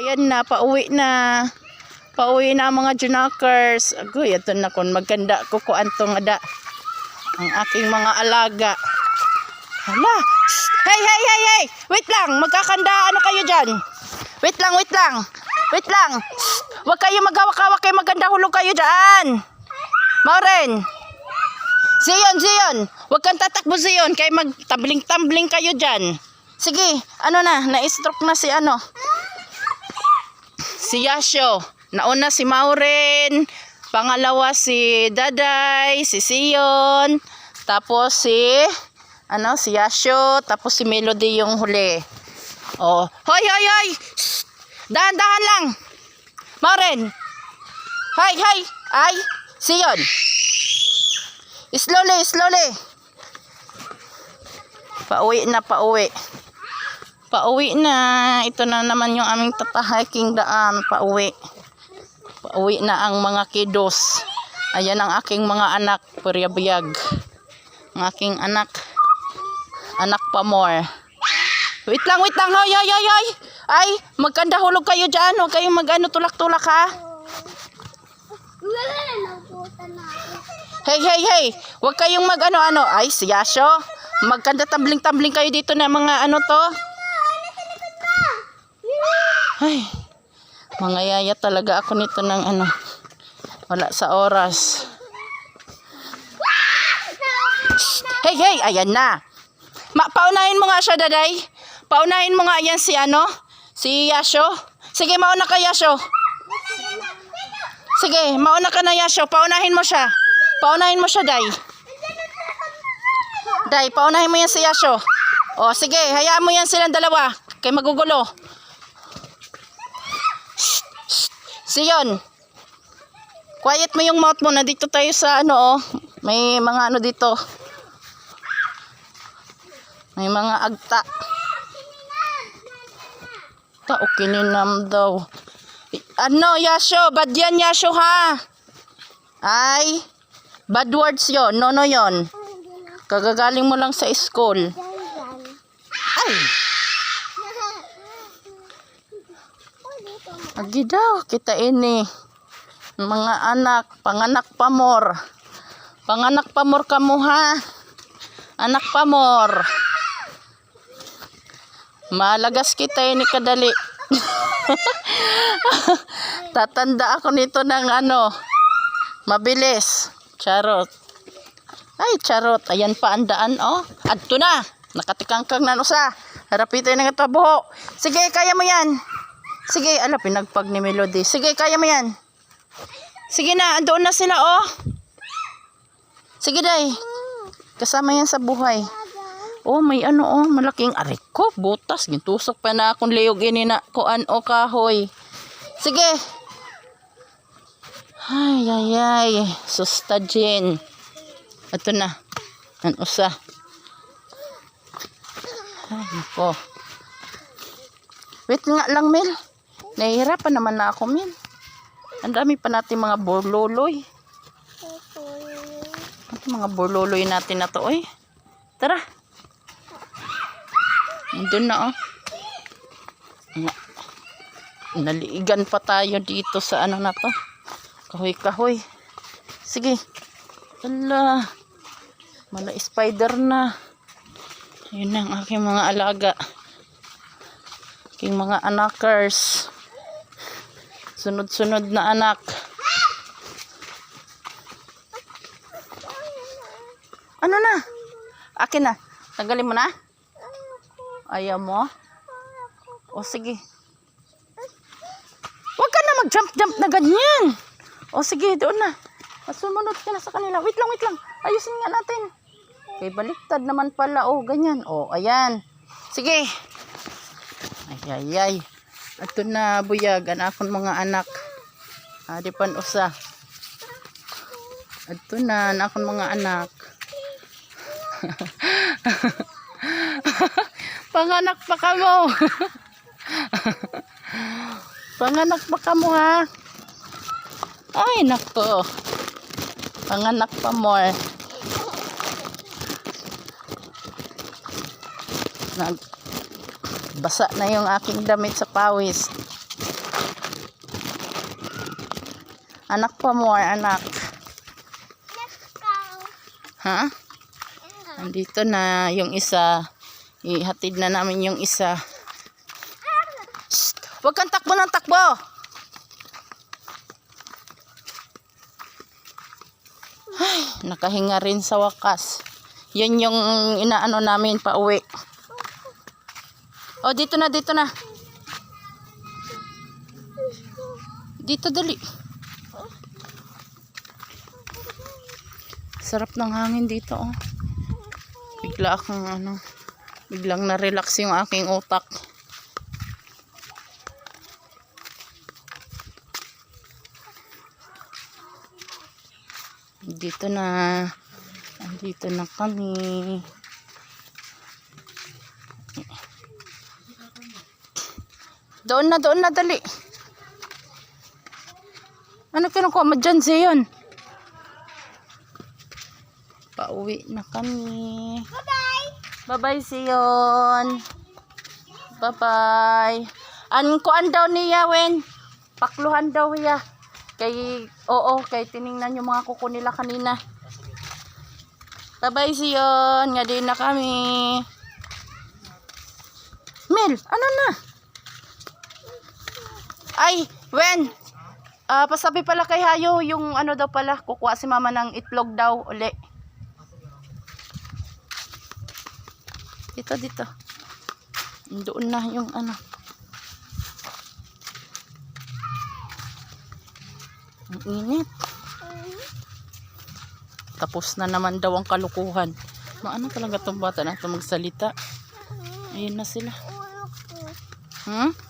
Ayan na, pauwi na. Pauwi na mga junakers. Agoy, ito na kung maganda ko ko antong ada. Ang aking mga alaga. Hala. Hey, hey, hey, hey! Wait lang, magkakanda ano kayo dyan? Wait lang, wait lang. Wait lang. Huwag kayo magawak-awak kayo maganda hulog kayo dyan. Maureen. Zion, Zion. Huwag kang tatakbo, Zion. Kaya magtabling-tambling kayo dyan. Sige, ano na, na-stroke na si ano. Si Yasho. Nauna si Maureen. Pangalawa si Daday, si Sion. Tapos si, ano, si Yasho. Tapos si Melody yung huli. Oh. Hoy, hoy, hoy! Dahan-dahan lang. Maureen. Hay, hay. Ay, Sion. Slowly, slowly. Pauwi na, pauwi. Pauwi na. Ito na naman yung aming tatahaking daan. Pauwi. Pauwi na ang mga kiddos. Ayan ang aking mga anak. Puryabiyag. Ang aking anak. Anak pa more. Wait lang, wait lang. Hoy, hoy, hoy, hoy. Ay, magkanda hulog kayo dyan. Huwag kayong mag-ano, tulak-tulak ha. Hey, hey, hey. Huwag kayong mag-ano-ano. Ay, si Yasho. Magkanda tambling-tambling kayo dito na mga ano to. Ay, mga yaya talaga ako nito ng ano. Wala sa oras. Shh! Hey, hey, ayan na. Ma, paunahin mo nga siya, daday. Paunahin mo nga yan si ano, si Yasho. Sige, mauna ka, Yasho. Sige, mauna ka na, Yasho. Paunahin mo siya. Paunahin mo siya, Day. Day, paunahin mo yan si Yasho. O, sige, hayaan mo yan silang dalawa. Kay magugulo. Shh, shh. Siyon. Quiet mo yung mouth mo. Nandito tayo sa ano, oh. May mga ano dito. May mga agta. Ta, okay ninam daw. Ano, Yasho? Bad yan, Yasho, ha? Ay, bad words yon. No, no yon. Kagagaling mo lang sa school. Ay, agi daw, kita ini. Mga anak, panganak pamor. Panganak pamor kamo, ha? Anak pamor. Malagas kita ini kadali. Tatanda ako nito ng ano, mabilis. Charot. Ay, charot. Ayan pa ang daan, oh. Adto na. Nakatikangkang na no sa. Harapitin na nga buho. Sige, kaya mo yan. Sige, ala, pinagpag ni Melody. Sige, kaya mo yan. Sige na, andoon na sila, oh. Sige, day. Kasama yan sa buhay. Oh, may ano oh, malaking aray ko, butas, gintusok pa na akong liyog ini na kuan o kahoy. Sige. Ay, ay, ay, susta Jen. Ito na. Ang usa. Ay, ko. Wait nga lang, Mel. Nahihirapan naman na ako, Mel. Ang dami pa natin mga borloloy. Ito mga borloloy natin na to, oy. Tara. Doon na oh. Na- Naliigan pa tayo dito sa ano na to. Kahoy kahoy. Sige. Ala. Mala spider na. Yun ang aking mga alaga. Aking mga anakers. Sunod-sunod na anak. Ano na? Akin na. Tanggalin mo na? Ayaw mo? O sige. Huwag ka na mag-jump-jump na ganyan. O sige, doon na. Sumunod ka na sa kanila. Wait lang, wait lang. Ayusin nga natin. Kay baliktad naman pala. O, ganyan. O, ayan. Sige. Ay, ay, ay. Ito na, buyag. Anakon mga anak. Adi pan usa. Ito na, anakon mga anak. Panganak pa ka mo. Panganak pa ka mo ha. Ay, nako. Panganak pa mo eh. Nag basa na yung aking damit sa pawis. Anak pa more, anak. Ha? Andito na yung isa. Ihatid na namin yung isa. Shh! Huwag kang takbo ng takbo! Ay, nakahinga rin sa wakas. Yan yung inaano namin pa uwi. Oh, dito na, dito na. Dito dali. Sarap ng hangin dito, oh. Bigla akong ano, biglang na-relax yung aking utak. Dito na, andito na kami. Doon na, doon na, dali. Ano kinukuha mo dyan, Zion? Pauwi na kami. Bye-bye. Bye-bye, Sion. Bye-bye. An kuan daw niya, Wen. Pakluhan daw niya. Kay, oo, kay tiningnan yung mga kuko nila kanina. Bye-bye, Sion. Nga din na kami. Mel, ano na? Ay, Wen. Ah, pasabi pala kay Hayo yung ano daw pala, kukuha si mama ng itlog daw uli. Dito, dito. Doon na yung ano. Ang init. Tapos na naman daw ang kalukuhan. Maano talaga tong bata na ito magsalita. Ayun na sila. Hmm?